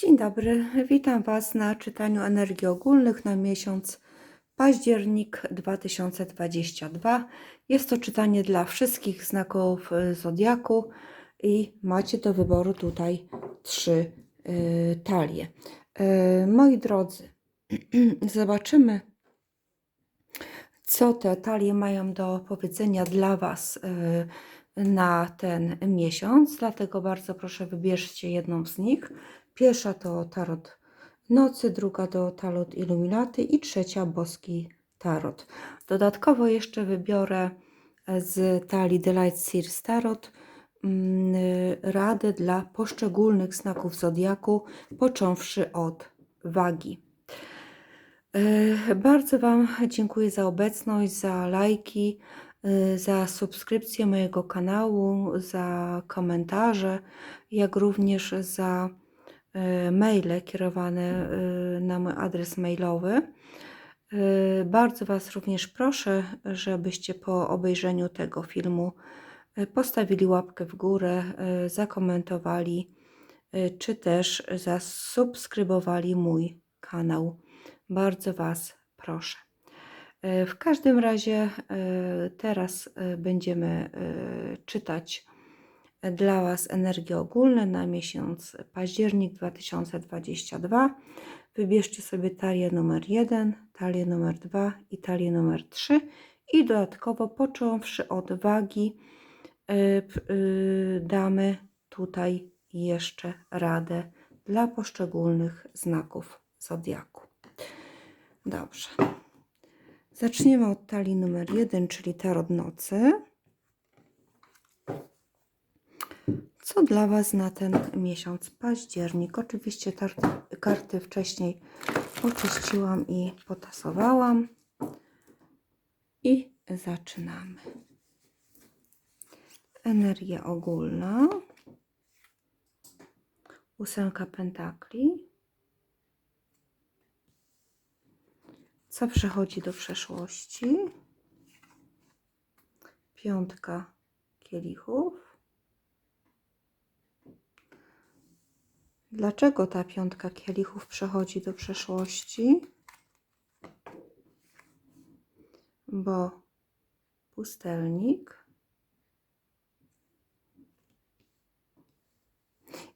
Dzień dobry, witam Was na czytaniu energii ogólnych na miesiąc październik 2022. Jest to czytanie dla wszystkich znaków y, zodiaku i macie do wyboru tutaj trzy y, talie. Y, moi drodzy, zobaczymy, co te talie mają do powiedzenia dla Was na ten miesiąc. Dlatego bardzo proszę, wybierzcie jedną z nich. Pierwsza to tarot nocy, druga to tarot iluminaty i trzecia boski tarot. Dodatkowo jeszcze wybiorę z talii The Light Series Tarot mm, rady dla poszczególnych znaków zodiaku, począwszy od wagi. E, Bardzo Wam dziękuję za obecność, za lajki, e, za subskrypcję mojego kanału, za komentarze, jak również za e, maile kierowane e, na mój adres mailowy. E, Bardzo Was również proszę, żebyście po obejrzeniu tego filmu e, postawili łapkę w górę, e, zakomentowali, e, czy też zasubskrybowali mój kanał. Bardzo Was proszę. E, W każdym razie e, teraz e, będziemy e, czytać dla Was energie ogólne na miesiąc październik 2022. Wybierzcie sobie talię numer 1, talię numer 2 i talię numer 3 i dodatkowo począwszy od wagi e, y, damy tutaj jeszcze radę dla poszczególnych znaków zodiaku. Dobrze. Zaczniemy od talii numer 1, czyli tarot nocy. Co dla Was na ten miesiąc październik? Oczywiście karty wcześniej oczyściłam i potasowałam. I zaczynamy. Energia ogólna. Ósemka pentakli. Co przechodzi do przeszłości? Piątka kielichów. Dlaczego ta piątka kielichów przechodzi do przeszłości? Bo pustelnik.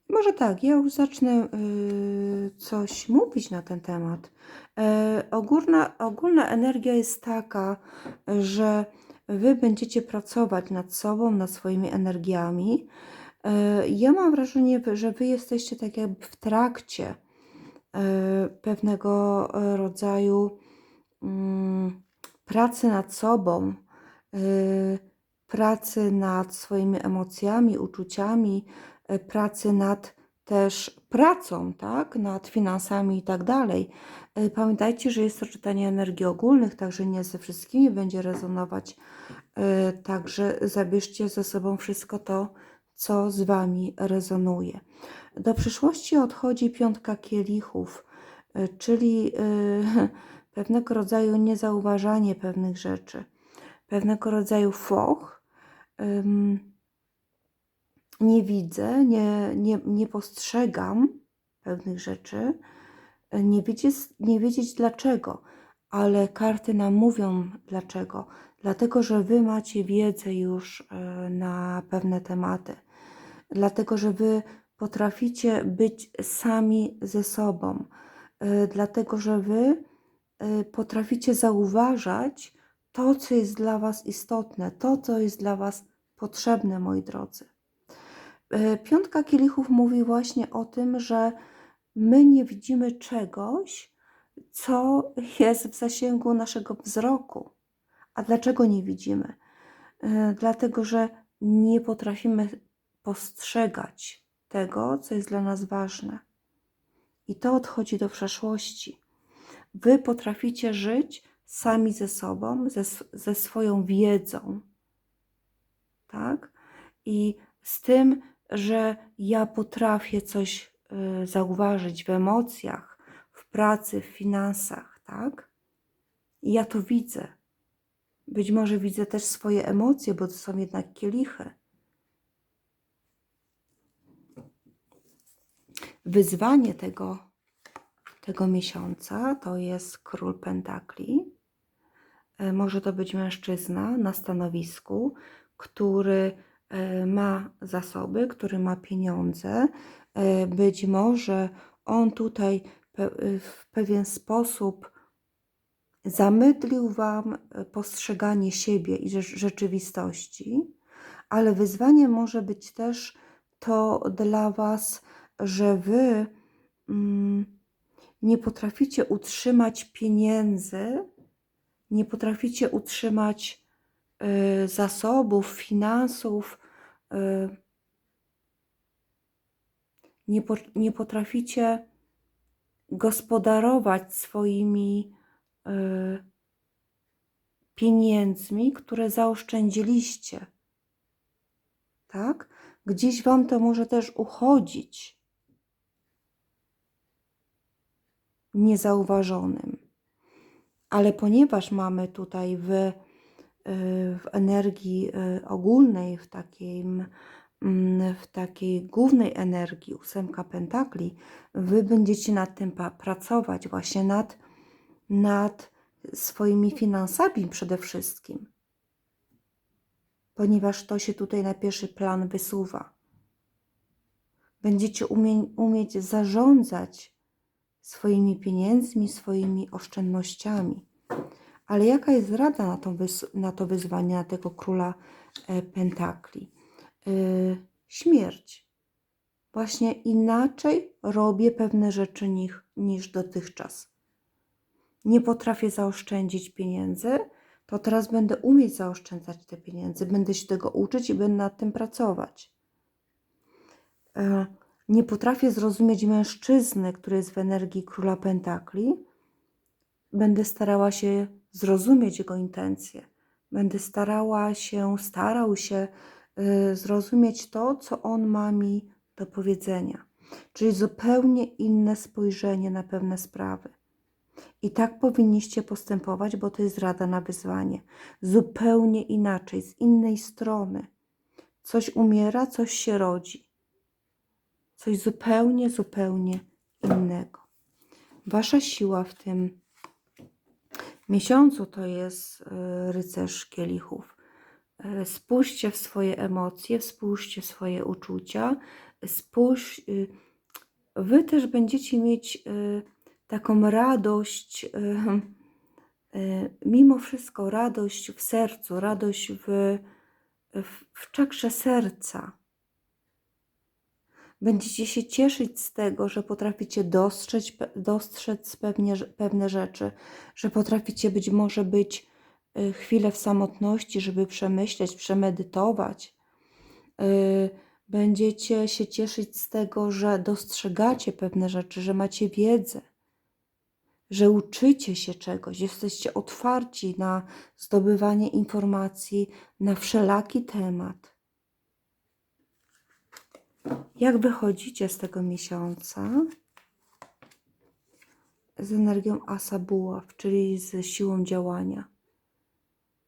Może tak, ja już zacznę y, coś mówić na ten temat. E, ogólna, ogólna energia jest taka, że Wy będziecie pracować nad sobą, nad swoimi energiami. E, ja mam wrażenie, że Wy jesteście tak jakby w trakcie e, pewnego rodzaju mm, pracy nad sobą, e, pracy nad swoimi emocjami, uczuciami, pracy nad też pracą, tak, nad finansami i tak dalej. Pamiętajcie, że jest to czytanie energii ogólnych, także nie ze wszystkimi będzie rezonować. Także zabierzcie ze sobą wszystko to, co z Wami rezonuje. Do przyszłości odchodzi piątka kielichów, e, czyli e, pewnego rodzaju niezauważanie pewnych rzeczy, pewnego rodzaju foch. Nie widzę, nie, nie, nie postrzegam pewnych rzeczy, nie wiedzieć, nie wiedzieć dlaczego, ale karty nam mówią dlaczego. Dlatego, że Wy macie wiedzę już e, na pewne tematy. Dlatego, że Wy potraficie być sami ze sobą. E, Dlatego, że Wy e, potraficie zauważać to, co jest dla Was istotne, to, co jest dla Was potrzebne, moi drodzy. E, Piątka kielichów mówi właśnie o tym, że my nie widzimy czegoś, co jest w zasięgu naszego wzroku. A dlaczego nie widzimy? Dlatego, że nie potrafimy postrzegać tego, co jest dla nas ważne. I to odchodzi do przeszłości. Wy potraficie żyć sami ze sobą, ze, ze swoją wiedzą. Tak? I z tym, że ja potrafię coś y, zauważyć w emocjach, w pracy, w finansach, tak? I ja to widzę. Być może widzę też swoje emocje, bo to są jednak kielichy. Wyzwanie tego, tego miesiąca to jest król pentakli. E, Może to być mężczyzna na stanowisku, który e, ma zasoby, który ma pieniądze. E, Być może on tutaj w pewien sposób zamydlił Wam postrzeganie siebie i rze- rzeczywistości, ale wyzwanie może być też to dla Was, że Wy mm, nie potraficie utrzymać pieniędzy, nie potraficie utrzymać y, zasobów, finansów, y, nie, po, nie potraficie gospodarować swoimi y, pieniędzmi, które zaoszczędziliście. Tak? Gdzieś Wam to może też uchodzić niezauważonym. Ale ponieważ mamy tutaj w, y, w energii y, ogólnej, w, takim, mm, w takiej głównej energii ósemka pentakli, wy będziecie nad tym pracować, właśnie nad, nad swoimi finansami przede wszystkim. Ponieważ to się tutaj na pierwszy plan wysuwa. Będziecie umie, umieć zarządzać swoimi pieniędzmi, swoimi oszczędnościami. Ale jaka jest rada na to, na to wyzwanie, na tego króla e, pentakli? Y, śmierć. Właśnie inaczej robię pewne rzeczy niż, niż dotychczas. Nie potrafię zaoszczędzić pieniędzy, to teraz będę umieć zaoszczędzać te pieniądze, będę się tego uczyć i będę nad tym pracować. E, nie potrafię zrozumieć mężczyzny, który jest w energii króla pentakli, będę starała się zrozumieć jego intencje. Będę starała się, starał się y, zrozumieć to, co on ma mi do powiedzenia. Czyli zupełnie inne spojrzenie na pewne sprawy. I tak powinniście postępować, bo to jest rada na wyzwanie. Zupełnie inaczej, z innej strony. Coś umiera, coś się rodzi. Coś zupełnie, zupełnie innego. Wasza siła w tym miesiącu to jest y, rycerz kielichów. Y, Spójrzcie w swoje emocje, spójrzcie w swoje uczucia, spójrz, y, wy też będziecie mieć taką radość, mimo wszystko radość w sercu, radość w, w, w czakrze serca. Będziecie się cieszyć z tego, że potraficie dostrzec, dostrzec pewnie, pewne rzeczy, że potraficie być może być y, chwilę w samotności, żeby przemyśleć, przemedytować. Y, Będziecie się cieszyć z tego, że dostrzegacie pewne rzeczy, że macie wiedzę, że uczycie się czegoś, jesteście otwarci na zdobywanie informacji na wszelaki temat. Jak wychodzicie z tego miesiąca? Z energią Asa Buław, czyli z siłą działania,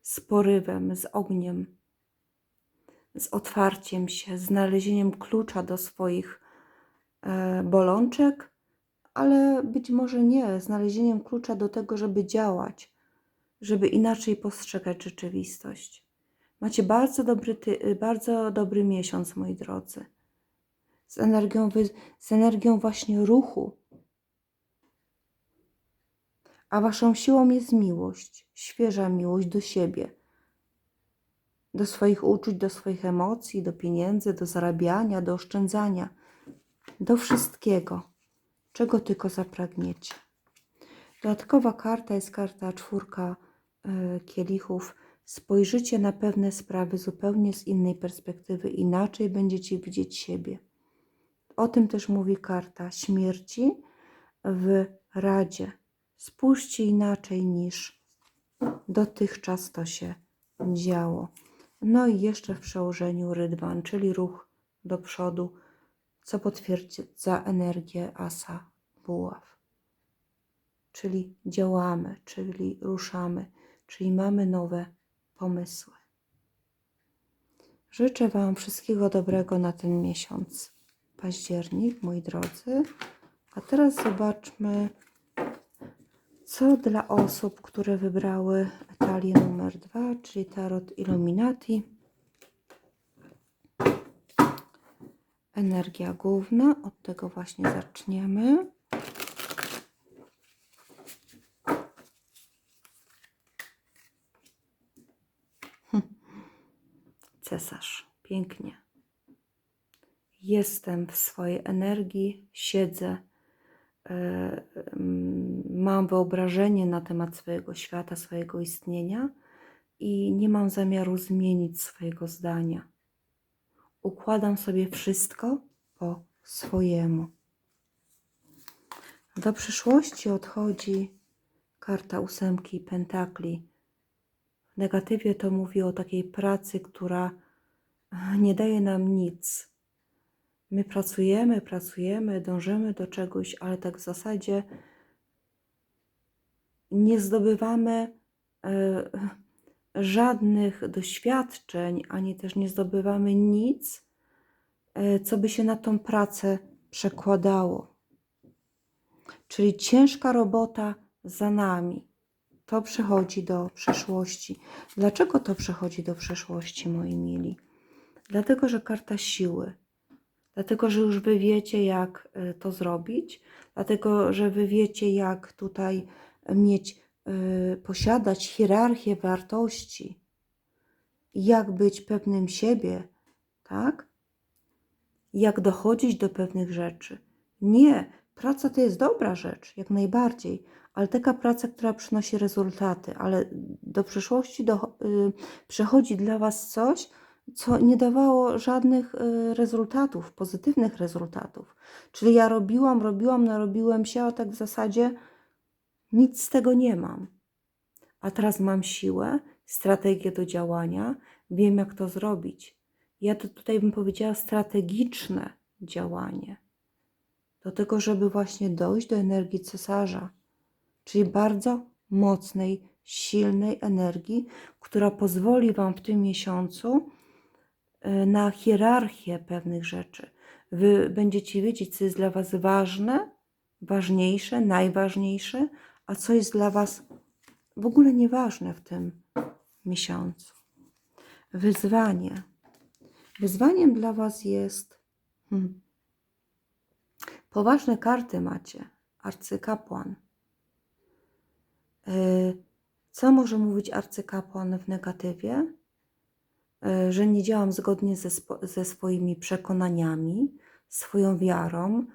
z porywem, z ogniem, z otwarciem się, znalezieniem klucza do swoich e, bolączek, ale być może nie, znalezieniem klucza do tego, żeby działać, żeby inaczej postrzegać rzeczywistość. Macie bardzo dobry, bardzo dobry miesiąc, moi drodzy z energią, z energią właśnie ruchu. A waszą siłą jest miłość, świeża miłość do siebie, do swoich uczuć, do swoich emocji, do pieniędzy, do zarabiania, do oszczędzania, do wszystkiego, czego tylko zapragniecie. Dodatkowa karta jest karta czwórka y, kielichów. Spojrzycie na pewne sprawy zupełnie z innej perspektywy, inaczej będziecie widzieć siebie. O tym też mówi karta śmierci w Radzie. Spójrzcie inaczej niż dotychczas to się działo. No i jeszcze w przełożeniu rydwan, czyli ruch do przodu, co potwierdza energię asa buław. Czyli działamy, czyli ruszamy, czyli mamy nowe pomysły. Życzę Wam wszystkiego dobrego na ten miesiąc. Październik, moi drodzy. A teraz zobaczmy, co dla osób, które wybrały talię numer dwa, czyli Tarot Illuminati. Energia główna, od tego właśnie zaczniemy. Cesarz, pięknie. Jestem w swojej energii, siedzę, e, mm, mam wyobrażenie na temat swojego świata, swojego istnienia i nie mam zamiaru zmienić swojego zdania. Układam sobie wszystko po swojemu. Do przyszłości odchodzi karta ósemki pentakli. W negatywie to mówi o takiej pracy, która nie daje nam nic. My pracujemy, pracujemy, dążymy do czegoś, ale tak w zasadzie nie zdobywamy e, żadnych doświadczeń, ani też nie zdobywamy nic, e, co by się na tą pracę przekładało. Czyli ciężka robota za nami. To przechodzi do przeszłości. Dlaczego to przechodzi do przeszłości, moi mili? Dlatego, że karta siły. Dlatego, że już wy wiecie, jak y, to zrobić. Dlatego, że wy wiecie, jak tutaj mieć, y, posiadać hierarchię wartości. Jak być pewnym siebie, tak? Jak dochodzić do pewnych rzeczy. Nie, praca to jest dobra rzecz, jak najbardziej, ale taka praca, która przynosi rezultaty, ale do przyszłości do, y, dla Was coś, co nie dawało żadnych y, rezultatów, pozytywnych rezultatów. Czyli ja robiłam, robiłam, narobiłem się, a tak w zasadzie nic z tego nie mam. A teraz mam siłę, strategię do działania, wiem jak to zrobić. Ja to tutaj bym powiedziała strategiczne działanie. Do tego, żeby właśnie dojść do energii cesarza, czyli bardzo mocnej, silnej energii, która pozwoli Wam w tym miesiącu na hierarchię pewnych rzeczy. Wy będziecie wiedzieć, co jest dla Was ważne, ważniejsze, najważniejsze, a co jest dla Was w ogóle nieważne w tym miesiącu. Wyzwanie. Wyzwaniem dla Was jest. Hmm, poważne karty macie. Arcykapłan. Y, Co może mówić arcykapłan w negatywie? Y, Że nie działam zgodnie ze, ze swoimi przekonaniami, swoją wiarą,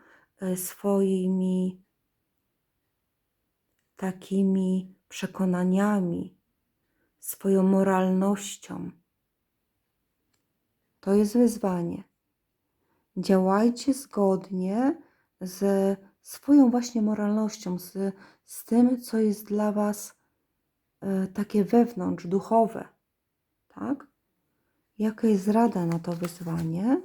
y, swoimi takimi przekonaniami, swoją moralnością. To jest wyzwanie. Działajcie zgodnie ze swoją właśnie moralnością, z, z tym, co jest dla Was e, takie wewnątrz, duchowe. Tak? Jaka jest rada na to wyzwanie?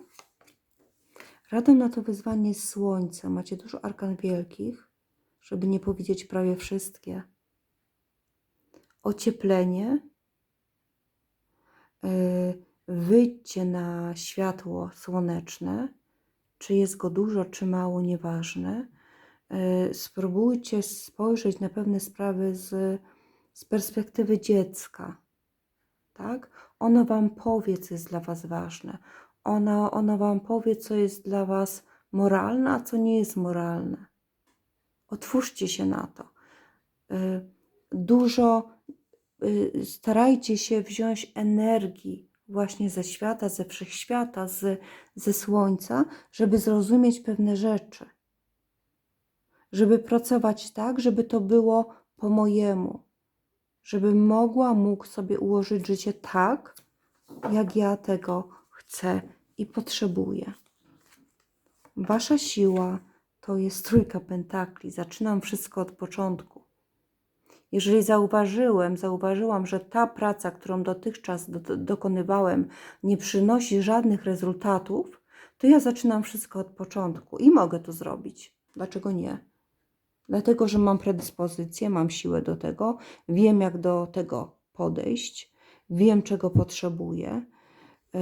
Radą na to wyzwanie jest słońce. Macie dużo arkan wielkich, żeby nie powiedzieć prawie wszystkie. Ocieplenie. Yy, Wyjdźcie na światło słoneczne. Czy jest go dużo, czy mało, nieważne. Yy, Spróbujcie spojrzeć na pewne sprawy z, z perspektywy dziecka. Tak? Ono Wam powie, co jest dla Was ważne. Ono, ono Wam powie, co jest dla Was moralne, a co nie jest moralne. Otwórzcie się na to. Y, Dużo y, starajcie się wziąć energii właśnie ze świata, ze wszechświata, z, ze słońca, żeby zrozumieć pewne rzeczy. Żeby pracować tak, żeby to było po mojemu. Żebym mogła, mógł sobie ułożyć życie tak, jak ja tego chcę i potrzebuję. Wasza siła to jest trójka pentakli. Zaczynam wszystko od początku. Jeżeli zauważyłem, zauważyłam, że ta praca, którą dotychczas do, dokonywałem, nie przynosi żadnych rezultatów, to ja zaczynam wszystko od początku i mogę to zrobić. Dlaczego nie? Dlatego, że mam predyspozycję, mam siłę do tego, wiem, jak do tego podejść, wiem, czego potrzebuję. Yy,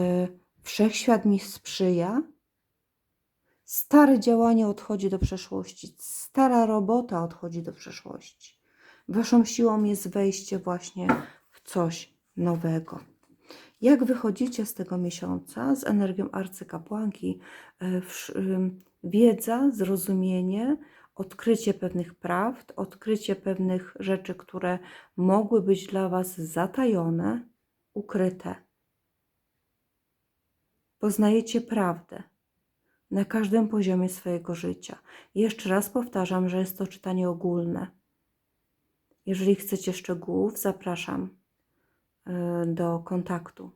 Wszechświat mi sprzyja Stare działanie odchodzi do przeszłości, stara robota odchodzi do przeszłości. Waszą siłą jest wejście właśnie w coś nowego. Jak wychodzicie z tego miesiąca z energią arcykapłanki? e, Wiedza, zrozumienie, odkrycie pewnych prawd, odkrycie pewnych rzeczy, które mogły być dla Was zatajone, ukryte. Poznajecie prawdę na każdym poziomie swojego życia. Jeszcze raz powtarzam, że jest to czytanie ogólne. Jeżeli chcecie szczegółów, zapraszam e, do kontaktu.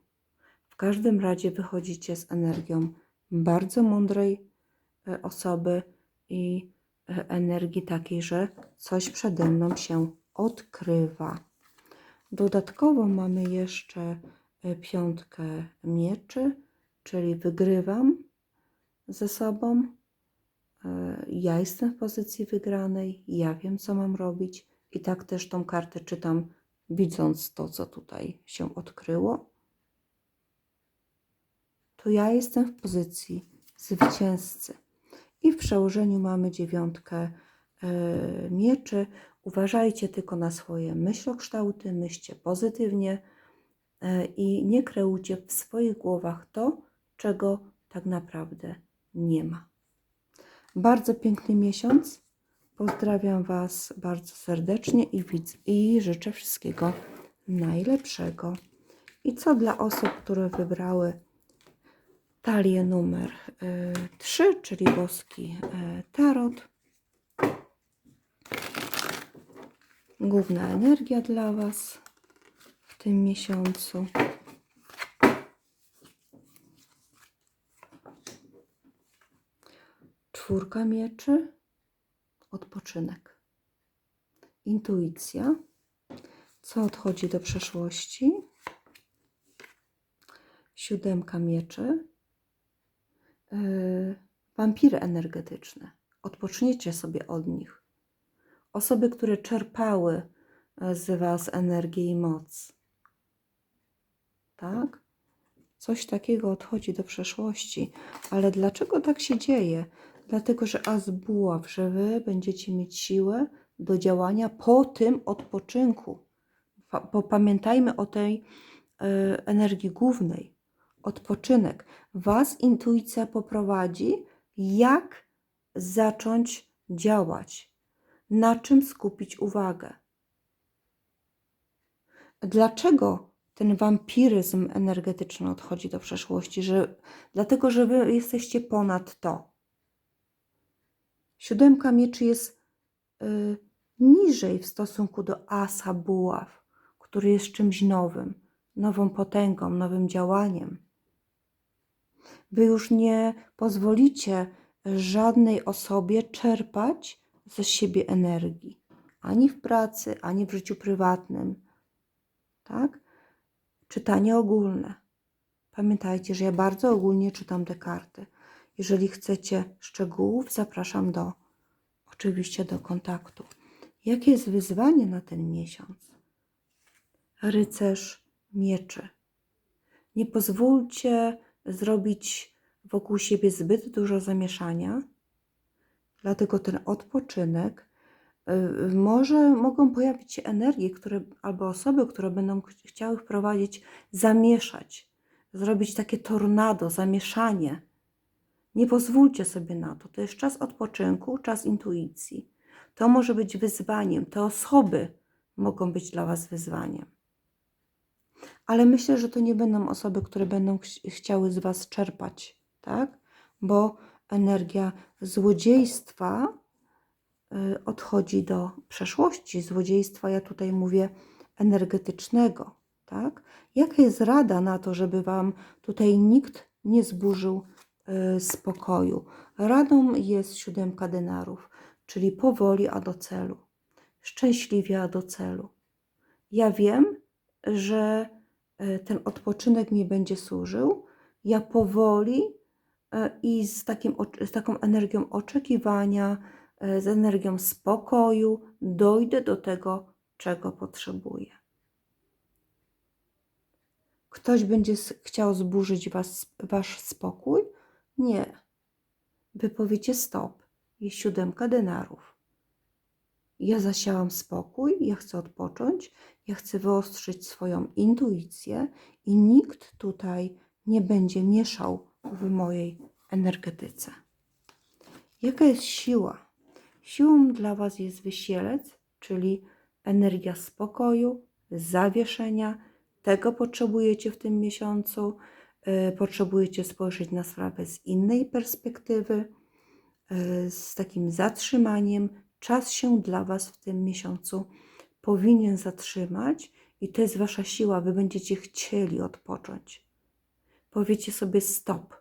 W każdym razie wychodzicie z energią bardzo mądrej e, osoby i energii takiej, że coś przede mną się odkrywa. Dodatkowo mamy jeszcze e, piątkę mieczy, czyli wygrywam ze sobą. E, Ja jestem w pozycji wygranej, ja wiem, co mam robić, i tak też tą kartę czytam, widząc to, co tutaj się odkryło. To ja jestem w pozycji zwycięzcy. I w przełożeniu mamy dziewiątkę e, mieczy. Uważajcie tylko na swoje myślokształty, myślcie pozytywnie e, i nie kreujcie w swoich głowach to, czego tak naprawdę nie ma. Bardzo piękny miesiąc. Pozdrawiam Was bardzo serdecznie i, widz, i życzę wszystkiego najlepszego. I co dla osób, które wybrały talię numer 3, czyli boski y, tarot. Główna energia dla Was w tym miesiącu. Czwórka mieczy, odpoczynek. Intuicja, co odchodzi do przeszłości. Siódemka mieczy, wampiry energetyczne. Odpoczniecie sobie od nich. Osoby, które czerpały e, z Was energię i moc. Tak? Coś takiego odchodzi do przeszłości. Ale dlaczego tak się dzieje? Dlatego, że as buław, że Wy będziecie mieć siłę do działania po tym odpoczynku. Bo pamiętajmy o tej e, energii głównej. Odpoczynek. Was intuicja poprowadzi, jak zacząć działać, na czym skupić uwagę. Dlaczego ten wampiryzm energetyczny odchodzi do przeszłości? Że, dlatego, że wy jesteście ponad to. Siódemka mieczy jest y, niżej w stosunku do asa buław, który jest czymś nowym, nową potęgą, nowym działaniem. Wy już nie pozwolicie żadnej osobie czerpać ze siebie energii, ani w pracy, ani w życiu prywatnym. Tak? Czytanie ogólne. Pamiętajcie, że ja bardzo ogólnie czytam te karty. Jeżeli chcecie szczegółów, zapraszam do oczywiście do kontaktu. Jakie jest wyzwanie na ten miesiąc? Rycerz mieczy. Nie pozwólcie zrobić wokół siebie zbyt dużo zamieszania, dlatego ten odpoczynek y, może mogą pojawić się energie, które, albo osoby, które będą ch- chciały wprowadzić, zamieszać, zrobić takie tornado, zamieszanie. Nie pozwólcie sobie na to. To jest czas odpoczynku, czas intuicji. To może być wyzwaniem. Te osoby mogą być dla Was wyzwaniem. Ale myślę, że to nie będą osoby, które będą ch- chciały z Was czerpać, tak? Bo energia złodziejstwa y, odchodzi do przeszłości. Złodziejstwa, ja tutaj mówię energetycznego, tak? Jaka jest rada na to, żeby Wam tutaj nikt nie zburzył y, spokoju? Radą jest siódemka denarów, czyli powoli, a do celu. Szczęśliwie, a do celu. Ja wiem, że y, ten odpoczynek mi będzie służył. Ja powoli e, i z, takim, z taką energią oczekiwania, e, z energią spokoju dojdę do tego, czego potrzebuję. Ktoś będzie chciał zburzyć was, wasz spokój? Nie. wy powiecie stop. Jest siódemka denarów. Ja zasiałam spokój, ja chcę odpocząć, ja chcę wyostrzyć swoją intuicję i nikt tutaj nie będzie mieszał w mojej energetyce. Jaka jest siła? Siłą dla Was jest wysielec, czyli energia spokoju, zawieszenia. Tego potrzebujecie w tym miesiącu. Yy, Potrzebujecie spojrzeć na sprawę z innej perspektywy, yy, z takim zatrzymaniem. Czas się dla Was w tym miesiącu powinien zatrzymać i to jest Wasza siła. Wy będziecie chcieli odpocząć. Powiecie sobie stop.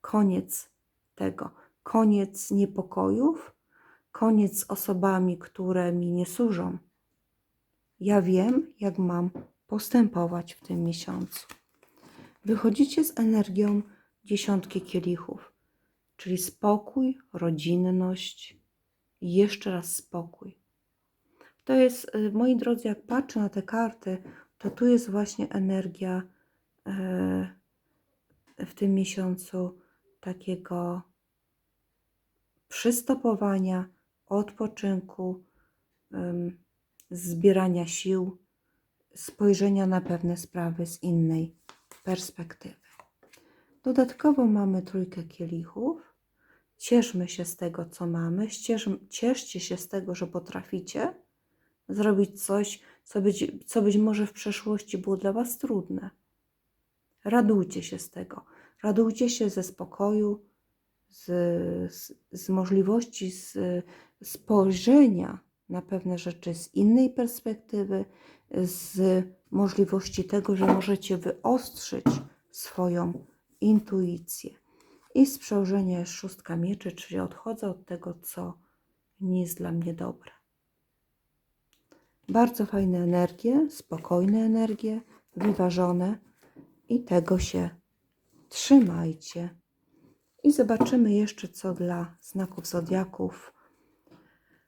Koniec tego. Koniec niepokojów, koniec z osobami, które mi nie służą. Ja wiem, jak mam postępować w tym miesiącu. Wychodzicie z energią dziesiątki kielichów, czyli spokój, rodzinność i jeszcze raz spokój. To jest, y, moi drodzy, jak patrzę na te karty, to tu jest właśnie energia e, w tym miesiącu takiego przystopowania, odpoczynku, zbierania sił, spojrzenia na pewne sprawy z innej perspektywy. Dodatkowo mamy trójkę kielichów. Cieszmy się z tego, co mamy. Ciesz, cieszcie się z tego, że potraficie zrobić coś, co być, co być może w przeszłości było dla Was trudne. Radujcie się z tego. Radujcie się ze spokoju, z, z, z możliwości z, spojrzenia na pewne rzeczy z innej perspektywy, z możliwości tego, że możecie wyostrzyć swoją intuicję. I z przełożenia szóstka mieczy, czyli odchodzę od tego, co nie jest dla mnie dobre. Bardzo fajne energie, spokojne energie, wyważone i tego się trzymajcie. I zobaczymy jeszcze, co dla znaków zodiaków.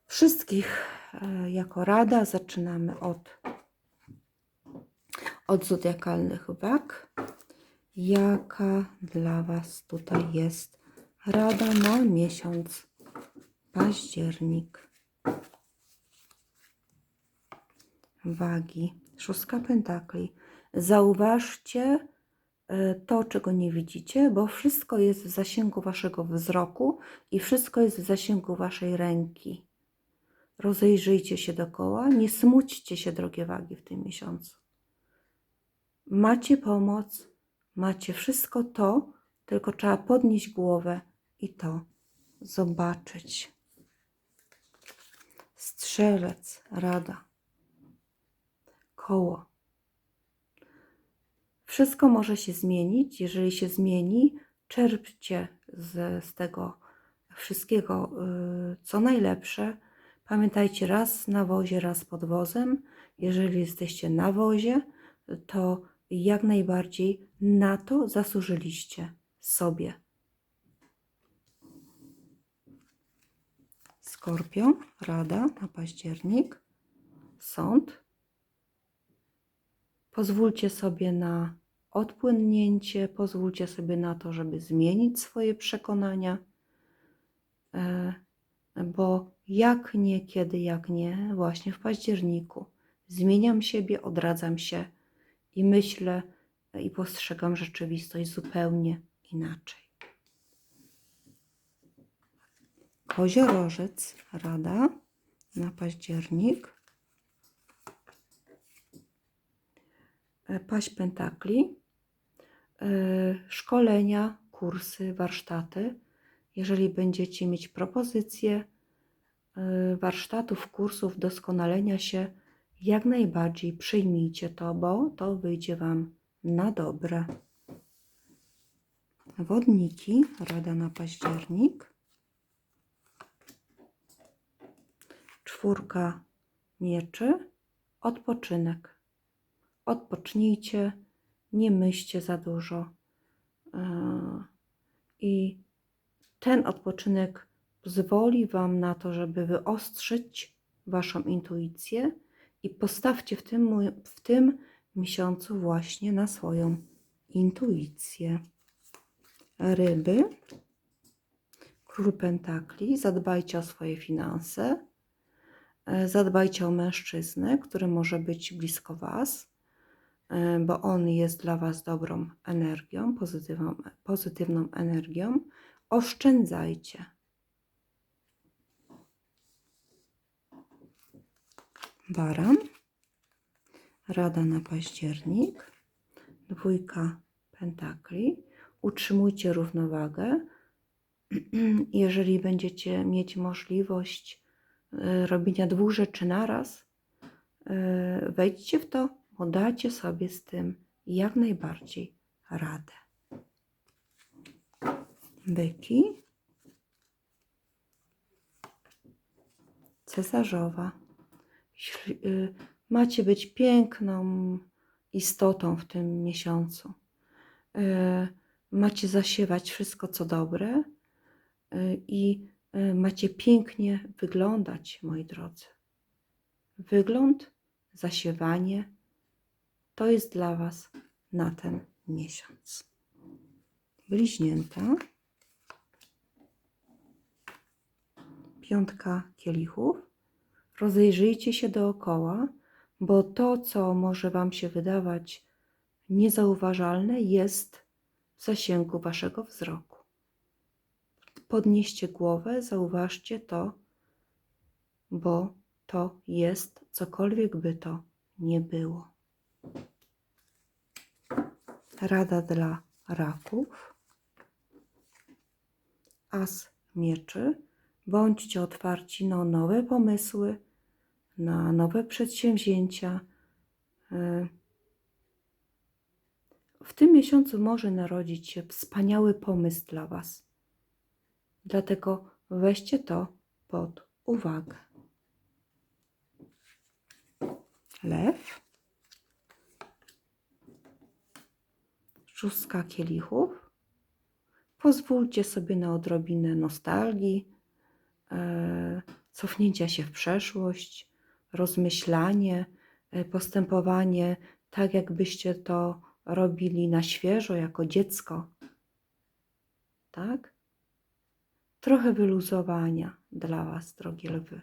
Wszystkich e, jako rada zaczynamy od, od zodiakalnych wag. Jaka dla Was tutaj jest rada na miesiąc październik? Wagi. Szóstka pentakli. Zauważcie, e, to, czego nie widzicie, bo wszystko jest w zasięgu waszego wzroku i wszystko jest w zasięgu waszej ręki. Rozejrzyjcie się dokoła, nie smućcie się, drogie wagi, w tym miesiącu. Macie pomoc, macie wszystko to, tylko trzeba podnieść głowę i to zobaczyć. Strzelec, rada, koło. Wszystko może się zmienić. Jeżeli się zmieni, czerpcie z, z tego wszystkiego, y, co najlepsze. Pamiętajcie, raz na wozie, raz pod wozem. Jeżeli jesteście na wozie, to jak najbardziej na to zasłużyliście sobie. Skorpion, rada na październik, sąd. Pozwólcie sobie na odpłynnięcie, pozwólcie sobie na to, żeby zmienić swoje przekonania, e, bo jak nie, kiedy, jak nie, właśnie w październiku zmieniam siebie, odradzam się i myślę i postrzegam rzeczywistość zupełnie inaczej. Koziorożec, rada na październik. Paść Pentakli, e, szkolenia, kursy, warsztaty. Jeżeli będziecie mieć propozycje e, warsztatów, kursów, doskonalenia się, jak najbardziej przyjmijcie to, bo to wyjdzie Wam na dobre. Wodniki, rada na październik. Czwórka mieczy, odpoczynek odpocznijcie, nie myślcie za dużo. E, I ten odpoczynek pozwoli Wam na to, żeby wyostrzyć Waszą intuicję i postawcie w tym, w tym miesiącu właśnie na swoją intuicję. Ryby, Król Pentakli, zadbajcie o swoje finanse, e, zadbajcie o mężczyznę, który może być blisko Was, bo on jest dla Was dobrą energią, pozytywną, pozytywną energią. Oszczędzajcie. Baran, rada na październik, dwójka pentakli, utrzymujcie równowagę. Jeżeli będziecie mieć możliwość y, robienia dwóch rzeczy naraz, y, wejdźcie w to, bo dacie sobie z tym jak najbardziej radę. Byki, cesarzowa. Y, macie być piękną istotą w tym miesiącu. Y, macie zasiewać wszystko, co dobre y, i macie pięknie wyglądać, moi drodzy. Wygląd, zasiewanie to jest dla Was na ten miesiąc. Bliźnięta. Piątka kielichów. Rozejrzyjcie się dookoła, bo to, co może Wam się wydawać niezauważalne, jest w zasięgu Waszego wzroku. Podnieście głowę, zauważcie to, bo to jest cokolwiek by to nie było. Rada dla raków. As mieczy. Bądźcie otwarci na nowe pomysły, na nowe przedsięwzięcia. Y, W tym miesiącu może narodzić się wspaniały pomysł dla Was. Dlatego weźcie to pod uwagę. Lew. Szóstka kielichów. Pozwólcie sobie na odrobinę nostalgii, e, cofnięcia się w przeszłość, rozmyślanie, e, postępowanie tak, jakbyście to robili na świeżo, jako dziecko. Tak? Trochę wyluzowania dla Was, drogie lwy.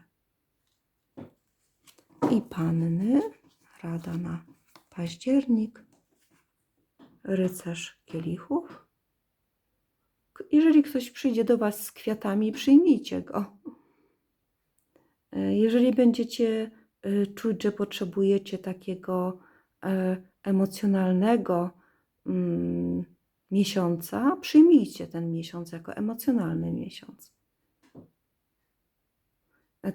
I panny, rada na październik, rycerz kielichów. Jeżeli ktoś przyjdzie do Was z kwiatami, przyjmijcie go. E, Jeżeli będziecie e, czuć, że potrzebujecie takiego e, emocjonalnego mm, miesiąca, przyjmijcie ten miesiąc jako emocjonalny miesiąc.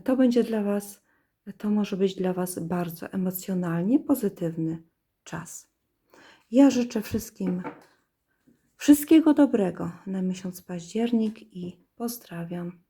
To będzie dla Was, to może być dla Was bardzo emocjonalnie pozytywny czas. Ja życzę wszystkim wszystkiego dobrego na miesiąc październik i pozdrawiam.